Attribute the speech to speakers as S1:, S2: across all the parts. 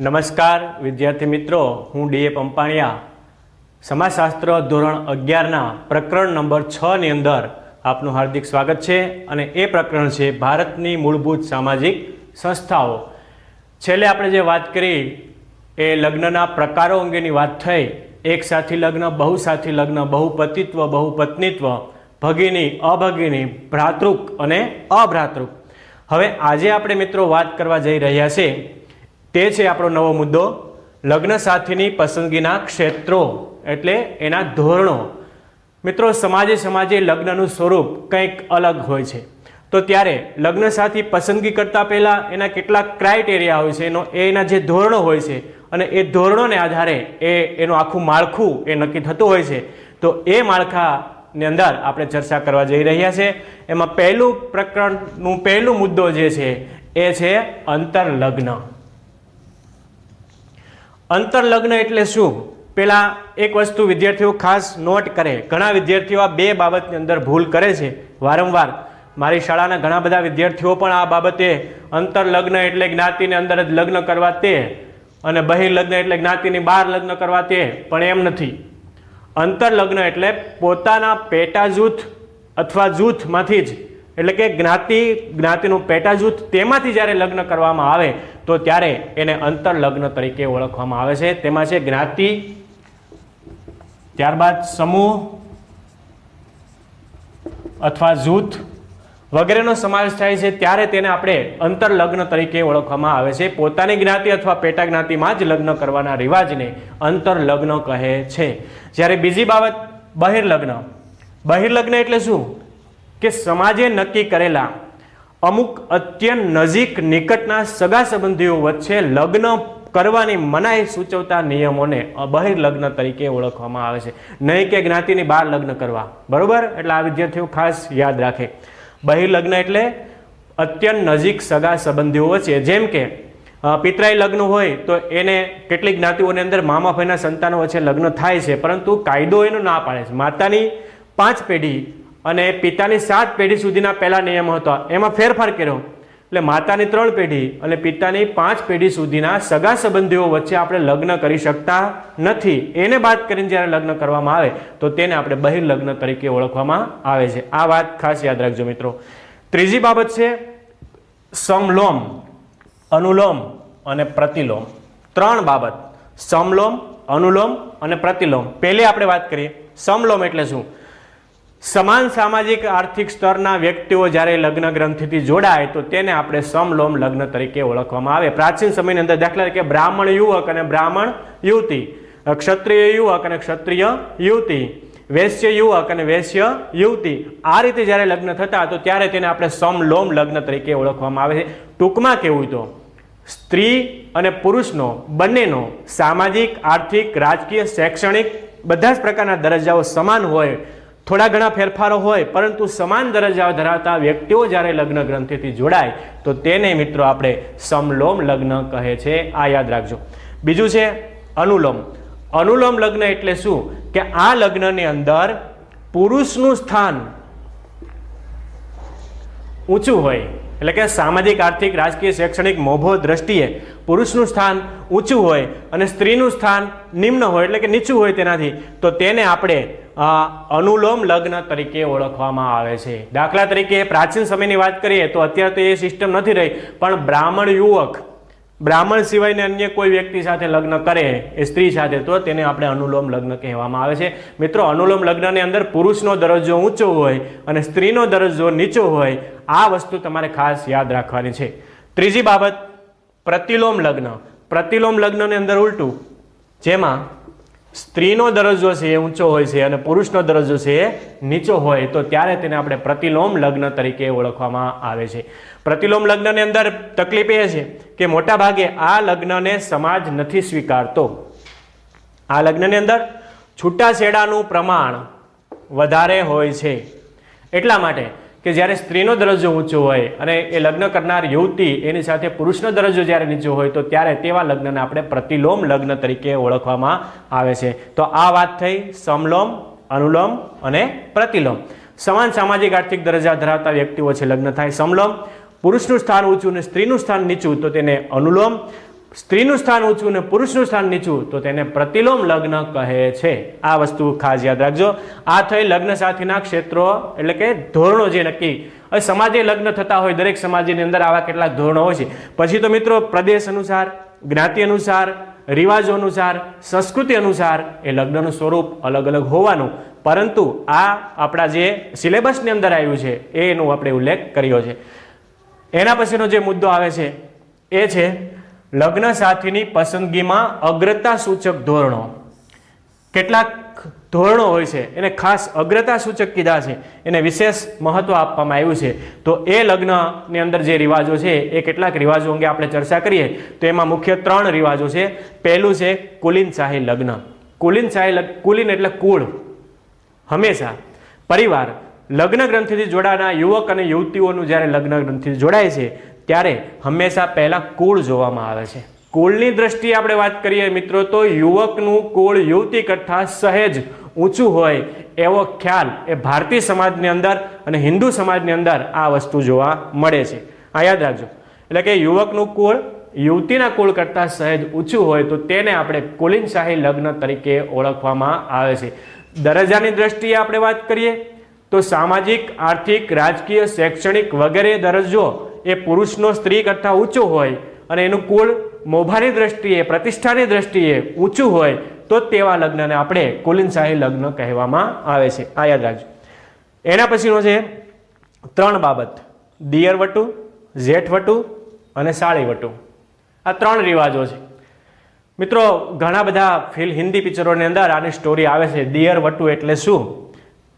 S1: નમસ્કાર, વિદ્યાર્થી મિત્રો. હું ડીએ પંપાણિયા. સમાજશાસ્ત્ર ધોરણ અગિયારના પ્રકરણ નંબર છની અંદર આપનું હાર્દિક સ્વાગત છે અને એ પ્રકરણ છે ભારતની મૂળભૂત સામાજિક સંસ્થાઓ. છેલ્લે આપણે જે વાત કરી એ લગ્નના પ્રકારો અંગેની વાત થઈ. એક સાથી લગ્ન બહુસાથી લગ્ન, બહુપતિત્વ, બહુપત્નીત્વ, ભગિની, અભગિની, ભ્રાતૃક અને અભ્રાતૃક. હવે આજે આપણે મિત્રો વાત કરવા જઈ રહ્યા છે તે છે આપણો નવો મુદ્દો. લગ્ન સાથીની પસંદગીના ક્ષેત્રો એટલે એના ધોરણો. મિત્રો, સમાજે સમાજે લગ્નનું સ્વરૂપ કંઈક અલગ હોય છે. તો ત્યારે લગ્ન સાથી પસંદગી કરતા પહેલાં એના કેટલાક ક્રાઇટેરિયા હોય છે, એનો, એના જે ધોરણો હોય છે, અને એ ધોરણોને આધારે એ, એનું આખું માળખું એ નક્કી થતું હોય છે. તો એ માળખાની અંદર આપણે ચર્ચા કરવા જઈ રહ્યા છે. એમાં પહેલું પ્રકરણનું પહેલું મુદ્દો જે છે, એ છે અંતરલગ્ન. અંતરલગ્ન એટલે શું? પેલા એક વસ્તુ વિદ્યાર્થીઓ ખાસ નોટ કરે. ઘણા વિદ્યાર્થીઓ આ બે બાબતની અંદર ભૂલ કરે છે. વારંવાર. મારી શાળાના ઘણા બધા વિદ્યાર્થીઓ પણ આ બાબતે અંતરલગ્ન એટલે જ્ઞાતિની અંદર જ લગ્ન કરવા તે અને બહિર્લગ્ન એટલે જ્ઞાતિની બહાર લગ્ન કરવા તે પણ એમ નથી. અંતરલગ્ન એટલે પોતાના પેટા જૂથ અથવા જૂથમાંથી જ એટલે કે જ્ઞાતિ, જ્ઞાતિનું પેટા જૂથ તેમાંથી જ્યારે લગ્ન કરવામાં આવે, તો ત્યારે એને અંતરલગ્ન તરીકે ઓળખવામાં આવે છે. તેમાં છે જ્ઞાતિ, ત્યારબાદ સમૂહ અથવા જૂથ વગેરેનો સમાવેશ થાય છે. ત્યારે તેને આપણે અંતરલગ્ન તરીકે ઓળખવામાં આવે છે. પોતાની જ્ઞાતિ અથવા પેટા જ્ઞાતિમાં જ લગ્ન કરવાના રિવાજને અંતરલગ્ન કહે છે. જ્યારે બીજી બાબત બહિર્લગ્ન. બહિર્લગ્ન એટલે શું? કે સમાજે નક્કી કરેલા અમુક અત્યંત નજીક નિકટના સગા સંબંધીઓ વચ્ચે લગ્ન કરવાની મનાઈ સૂચવતા નિયમોને બહિર્લગ્ન તરીકે ઓળખવામાં આવે છે. નહીં કે જ્ઞાતિની બહાર લગ્ન કરવા. બરોબર? એટલે આ વિદ્યાર્થીઓ ખાસ યાદ રાખે. બહિર્લગ્ન એટલે અત્યંત નજીક સગા સંબંધીઓ વચ્ચે. જેમ કે પિતરાઈ લગ્ન હોય તો એને કેટલીક જ્ઞાતિઓની અંદર મામા ભાઈના સંતાનો વચ્ચે લગ્ન થાય છે. પરંતુ કાયદો એનો ના પાડે છે. માતાની પાંચ પેઢી અને પિતાની સાત પેઢી સુધીના પહેલા નિયમો હતા. એમાં ફેરફાર કર્યો. એટલે માતાની ત્રણ પેઢી અને પિતાની પાંચ પેઢી સુધીના સગા સંબંધીઓ વચ્ચે આપણે લગ્ન કરી શકતા નથી. એને બાદ કરીને જ્યારે લગ્ન કરવામાં આવે, તો તેને આપણે બહિર્લગ્ન તરીકે ઓળખવામાં આવે છે. આ વાત ખાસ યાદ રાખજો મિત્રો. ત્રીજી બાબત છે સમલોમ, અનુલોમ અને પ્રતિલોમ. ત્રણ બાબત. સમલોમ, અનુલોમ અને પ્રતિલોમ. પહેલી આપણે વાત કરીએ. સમલોમ એટલે શું? સમાન સામાજિક આર્થિક સ્તરના વ્યક્તિઓ જ્યારે લગ્ન ગ્રંથિથી જોડાય, તો તેને આપણે સમલોમ લગ્ન તરીકે ઓળખવામાં આવે. પ્રાચીન સમયની અંદર દાખલા તરીકે બ્રાહ્મણ યુવક અને બ્રાહ્મણ યુવતી, ક્ષત્રિય યુવક અને ક્ષત્રિય યુવતી, વૈશ્ય યુવક અને વૈશ્ય યુવતી. આ રીતે જ્યારે લગ્ન થતા, તો ત્યારે તેને આપણે સમલોમ લગ્ન તરીકે ઓળખવામાં આવે છે. ટૂંકમાં કેવું તો, સ્ત્રી અને પુરુષનો, બંનેનો સામાજિક, આર્થિક, રાજકીય, શૈક્ષણિક બધા જ પ્રકારના દરજ્જાઓ સમાન હોય થોડા ઘણા ફેરફારો હોય, પરંતુ સમાન દરજ્જા ધરાવતા વ્યક્તિઓ જ્યારે લગ્ન ગ્રંથિથી જોડાય, તો તેને મિત્રો આપણે સમલોમ લગ્ન કહે છે. આ યાદ રાખજો. બીજું છે અનુલોમ. અનુલોમ લગ્ન એટલે શું? કે આ લગ્નની અંદર પુરુષનું સ્થાન ઊંચું હોય, એટલે કે સામાજિક, આર્થિક, રાજકીય, શૈક્ષણિક, મોભો દ્રષ્ટિએ પુરુષનું સ્થાન ઊંચું હોય અને સ્ત્રીનું સ્થાન નિમ્ન હોય, એટલે કે નીચું હોય તેનાથી, તો તેને આપણે અનુલોમ લગ્ન તરીકે ઓળખવામાં આવે છે. દાખલા તરીકે પ્રાચીન સમયની વાત કરીએ તો અત્યારે તો એ સિસ્ટમ નથી રહી, પણ બ્રાહ્મણ યુવક, બ્રાહ્મણ સિવાયને અન્ય કોઈ વ્યક્તિ સાથે લગ્ન કરે, એ સ્ત્રી સાથે, તો તેને આપણે અનુલોમ લગ્ન કહેવામાં આવે છે. મિત્રો, અનુલોમ લગ્નની અંદર પુરુષનો દરજ્જો ઊંચો હોય અને સ્ત્રીનો દરજ્જો નીચો હોય, આ વસ્તુ તમારે ખાસ યાદ રાખવાની છે. ત્રીજી બાબત, પ્રતિલોમ લગ્ન. પ્રતિલોમ લગ્નની અંદર ઉલટું, જેમાં સ્ત્રીનો દરજ્જો છે એ ઊંચો હોય છે અને પુરુષનો દરજ્જો છે એ નીચો હોય, તો ત્યારે તેને આપણે પ્રતિલોમ લગ્ન તરીકે ઓળખવામાં આવે છે. પ્રતિલોમ લગ્નની અંદર તકલીફ એ છે કે મોટા ભાગે આ લગ્નને સમાજ નથી સ્વીકારતો. આ લગ્નની અંદર છૂટાછેડાનું પ્રમાણ વધારે હોય છે. એટલા માટે કે જ્યારે સ્ત્રીનો દરજ્જો ઊંચો હોય અને એ લગ્ન કરનાર યુવતી એની સાથે પુરુષનો દરજ્જો જ્યારે નીચો હોય તો ત્યારે તેવા લગ્નને આપણે પ્રતિલોમ લગ્ન તરીકે ઓળખવામાં આવે છે. તો આ વાત થઈ સમલોમ, અનુલોમ અને પ્રતિલોમ. સમાન સામાજિક આર્થિક દરજ્જા ધરાવતા વ્યક્તિઓ છે લગ્ન થાય સમલોમ. પુરુષનું સ્થાન ઊંચું અને સ્ત્રીનું સ્થાન નીચું તો તેને અનુલોમ. સ્ત્રીનું સ્થાન ઊંચું અને પુરુષનું સ્થાન નીચું, તો તેને પ્રતિલોમ લગ્ન કહે છે. આ વસ્તુ ખાસ યાદ રાખજો. આ થઈ લગ્ન સાથેના ક્ષેત્રો, એટલે કે ધોરણો જે નક્કી. હવે સમાજે લગ્ન થતા હોય, દરેક સમાજની અંદર આવા કેટલાક ધોરણો હોય છે. પછી તો મિત્રો પ્રદેશ અનુસાર, જ્ઞાતિ અનુસાર, રિવાજો અનુસાર, સંસ્કૃતિ અનુસાર એ લગ્નનું સ્વરૂપ અલગ અલગ હોવાનું. પરંતુ આ આપણા જે સિલેબસની અંદર આવ્યું છે, એનો આપણે ઉલ્લેખ કર્યો છે. એના પછીનો જે મુદ્દો આવે છે, એ છે લગ્ન સાથીની પસંદગીમાં અગ્રતા સૂચક ધોરણો. કેટલાક ધોરણો હોય છે, એને ખાસ અગ્રતા સૂચક કીધા છે, એને વિશેષ મહત્વ આપવામાં આવ્યું છે. તો એ લગ્નની અંદર જે રિવાજો છે, એ કેટલાક રિવાજો અંગે આપણે ચર્ચા કરીએ, તો એમાં મુખ્ય ત્રણ રિવાજો છે. પહેલું છે કુલીન શાહી લગ્ન. કુલીન શાહી લગ- કુલીન એટલે કુળ. હંમેશા. પરિવાર. લગ્ન ગ્રંથિથી જોડાના યુવક અને યુવતીઓનું જ્યારે લગ્ન ગ્રંથિથી જોડાય છે ત્યારે હંમેશા પહેલાં કુળ જોવામાં આવે છે. કુળની દ્રષ્ટિએ આપણે વાત કરીએ મિત્રો, તો યુવકનું કુળ યુવતી કરતાં સહેજ ઊંચું હોય એવો ખ્યાલ એ ભારતીય સમાજની અંદર અને હિન્દુ સમાજની અંદર આ વસ્તુ જોવા મળે છે. આ યાદ રાખજો. એટલે કે યુવકનું કુળ યુવતીના કુળ કરતાં સહેજ ઊંચું હોય તો તેને આપણે કુલીન શાહી લગ્ન તરીકે ઓળખવામાં આવે છે. દરજ્જાની દ્રષ્ટિએ આપણે વાત કરીએ તો સામાજિક, આર્થિક, રાજકીય, શૈક્ષણિક વગેરે દરજ્જો એ પુરુષનો સ્ત્રી કરતાં ઊંચો હોય અને એનું કુળ મોભાની દ્રષ્ટિએ, પ્રતિષ્ઠાની દ્રષ્ટિએ ઊંચું હોય, તો તેવા લગ્નને આપણે કુલીન શાહી લગ્ન કહેવામાં આવે છે. આ યાદ રાખજો. એના પછીનો છે, ત્રણ બાબત. દિયરવટુ વટુ વટુ અને સાળી વટુ આ ત્રણ રિવાજો છે. મિત્રો, ઘણા બધા ફિલ હિન્દી પિક્ચરોની અંદર આની સ્ટોરી આવે છે. દિયર વટુ એટલે શું?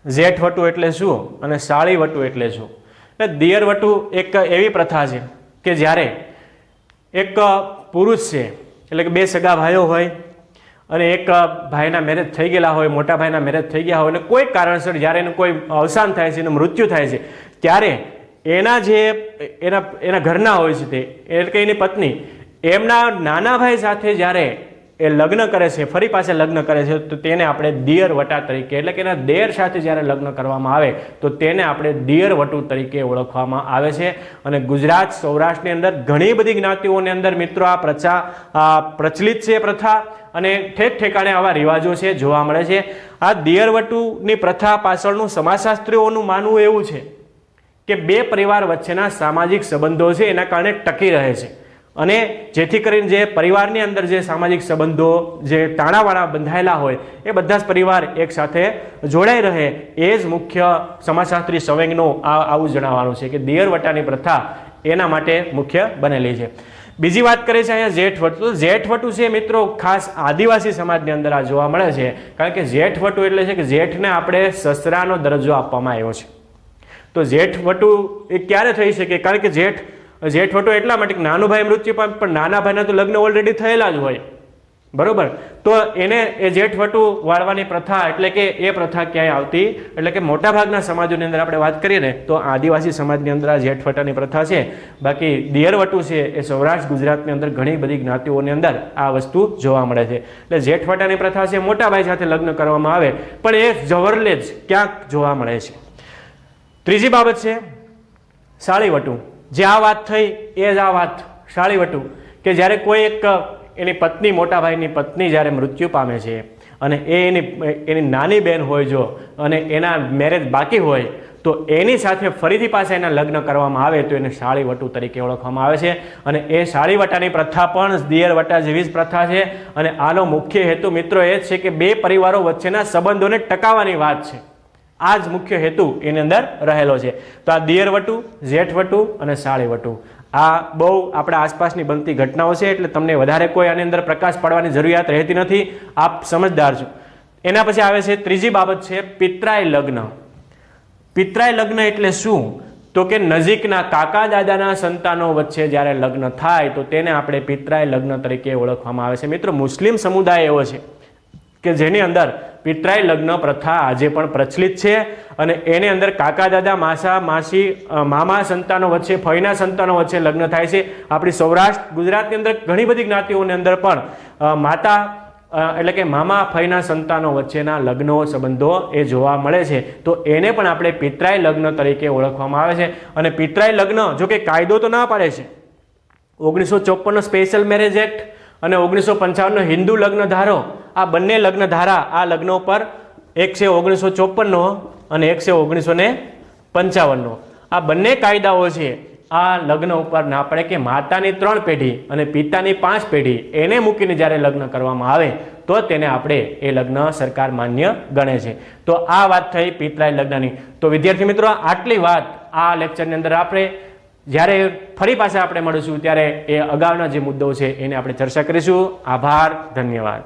S1: જેઠ વટુ એટલે શું? અને સાળી વટુ એટલે શું? એટલે દિયરવટુ એક એવી પ્રથા છે કે જ્યારે એક પુરુષ છે, એટલે કે બે સગા ભાઈઓ હોય અને એક ભાઈના મેરેજ થઈ ગયેલા હોય, મોટા ભાઈના મેરેજ થઈ ગયા હોય અને કોઈ કારણસર જ્યારે એનું કોઈ અવસાન થાય છે, એનું મૃત્યુ થાય છે, ત્યારે એના જે એના એના ઘરના હોય છે તે, એટલે કે એની પત્ની, એમના નાના ભાઈ સાથે જ્યારે એ લગ્ન કરે છે, ફરી પાસે લગ્ન કરે છે, તો તેને આપણે દિયર વટા તરીકે, એટલે કે એના દેર સાથે જ્યારે લગ્ન કરવામાં આવે, તો તેને આપણે દિયર વટુ તરીકે ઓળખવામાં આવે છે. અને ગુજરાત સૌરાષ્ટ્રની અંદર ઘણી બધી જ્ઞાતિઓની અંદર મિત્રો આ પ્રચા પ્રચલિત છે પ્રથા, અને ઠેક ઠેકાણે આવા રિવાજો છે, જોવા મળે છે. આ દિયરવટુની પ્રથા પાછળનું સમાજશાસ્ત્રીઓનું માનવું એવું છે કે બે પરિવાર વચ્ચેના સામાજિક સંબંધો છે, એના કારણે ટકી રહે છે. અને જેથી કરીને જે પરિવારની અંદર જે સામાજિક સંબંધો, જે તાણાવાળા બંધાયેલા હોય, એ બધા જ પરિવાર એક સાથે જોડાઈ રહે, એ જ મુખ્ય સમાજશાસ્ત્રી સંવેગનો આ આવું જણાવવાનું છે કે દિયરવટાની પ્રથા એના માટે મુખ્ય બનેલી છે. બીજી વાત કરીએ છે અહીંયા જેઠવટું. જેઠવટુ છે મિત્રો ખાસ આદિવાસી સમાજની અંદર આ જોવા મળે છે, કારણ કે જેઠવટું એટલે છે કે જેઠને આપણે સસરાનો દરજ્જો આપવામાં આવ્યો છે. તો જેઠવટું એ ક્યારે થઈ શકે? કારણ કે જેઠ જેઠવટુ એટલા માટે નાનું ભાઈ મૃત્યુ પામે પણ નાના ભાઈના તો લગ્ન ઓલરેડી થયેલા જ હોય. બરોબર? તો એને એ જેઠવટુ વાળવાની પ્રથા એટલે કે એ પ્રથા ક્યાંય આવતી? એટલે કે મોટાભાગના સમાજોની અંદર આપણે વાત કરીએ ને, તો આદિવાસી સમાજની અંદર આ જેઠવટાની પ્રથા છે, બાકી દિયરવટું છે એ સૌરાષ્ટ્ર ગુજરાતની અંદર ઘણી બધી જ્ઞાતિઓની અંદર આ વસ્તુ જોવા મળે છે. એટલે જેઠવટાની પ્રથા છે મોટા ભાઈ સાથે લગ્ન કરવામાં આવે, પણ એ જવરલે જ ક્યાંક જોવા મળે છે. ત્રીજી બાબત છે સાળીવટુ. જે આ વાત થઈ, એ જ આ વાત શાળીવટું કે જ્યારે કોઈ એક એની પત્ની, મોટા ભાઈની પત્ની જ્યારે મૃત્યુ પામે છે અને એ એની એની નાની બહેન હોય જો અને એના મેરેજ બાકી હોય, તો એની સાથે ફરીથી પાછા એના લગ્ન કરવામાં આવે તો એને સાળીવટુ તરીકે ઓળખવામાં આવે છે. અને એ સાળીવટાની પ્રથા પણ દિયરવટા જેવી જ પ્રથા છે. અને આનો મુખ્ય હેતુ મિત્રો એ જ છે કે બે પરિવારો વચ્ચેના સંબંધોને ટકાવવાની વાત છે. આ જ મુખ્ય હેતુ એની અંદર રહેલો છે. તો આ દિયરવટુ જેઠવટું અને સાળીવટુ આ બહુ આપણા આસપાસની બનતી ઘટનાઓ છે એટલે તમને વધારે કોઈ આની અંદર પ્રકાશ પાડવાની જરૂરિયાત રહેતી નથી. આપ સમજદાર છો. એના પછી આવે છે ત્રીજી બાબત છે પિતરાય લગ્ન. પિતરાય લગ્ન એટલે શું? તો કે નજીકના કાકા દાદાના સંતાનો વચ્ચે જ્યારે લગ્ન થાય તો તેને આપણે પિતરાય લગ્ન તરીકે ઓળખવામાં આવે છે. મિત્રો, મુસ્લિમ સમુદાય એવો છે. કે જેની અંદર પિતરાય લગ્ન પ્રથા આજે પણ પ્રચલિત છે અને એની અંદર કાકા દાદા, માસા, માસી મામા સંતાનો વચ્ચે, ફઈના સંતાનો વચ્ચે લગ્ન થાય છે. આપણી સૌરાષ્ટ્ર, ગુજરાતની અંદર ઘણી બધી જ્ઞાતિઓની અંદર પણ માતા એટલે કે મામા, ફઈના સંતાનો વચ્ચેના લગ્નો સંબંધો એ જોવા મળે છે. તો એને પણ આપણે પિતરાય લગ્ન તરીકે ઓળખવામાં આવે છે. અને પિતરાય લગ્ન જો કે કાયદો તો ના પાડે છે. ઓગણીસો ચોપ્પનનો સ્પેશિયલ મેરેજ એક્ટ અને ઓગણીસો પંચાવનનો હિન્દુ લગ્ન ધારો આ બંને લગ્ન ધારા આ લગ્નો પર એકસો ઓગણીસો ચોપનનો અને એકસો ઓગણીસો ને પંચાવનનો. આ બંને કાયદાઓ છે, આ લગ્ન ઉપર ના પડે કે માતાની ત્રણ પેઢી અને પિતાની પાંચ પેઢી એને મૂકીને જ્યારે લગ્ન કરવામાં આવે, તો તેને આપણે એ લગ્ન સરકાર માન્ય ગણે છે. તો આ વાત થઈ પિતરાય લગ્નની. તો વિદ્યાર્થી મિત્રો, આટલી વાત આ લેક્ચરની અંદર આપણે જ્યારે ફરી પાછા આપણે મળીશું, ત્યારે એ અગાઉના જે મુદ્દો છે, એને આપણે ચર્ચા કરીશું. આભાર, ધન્યવાદ.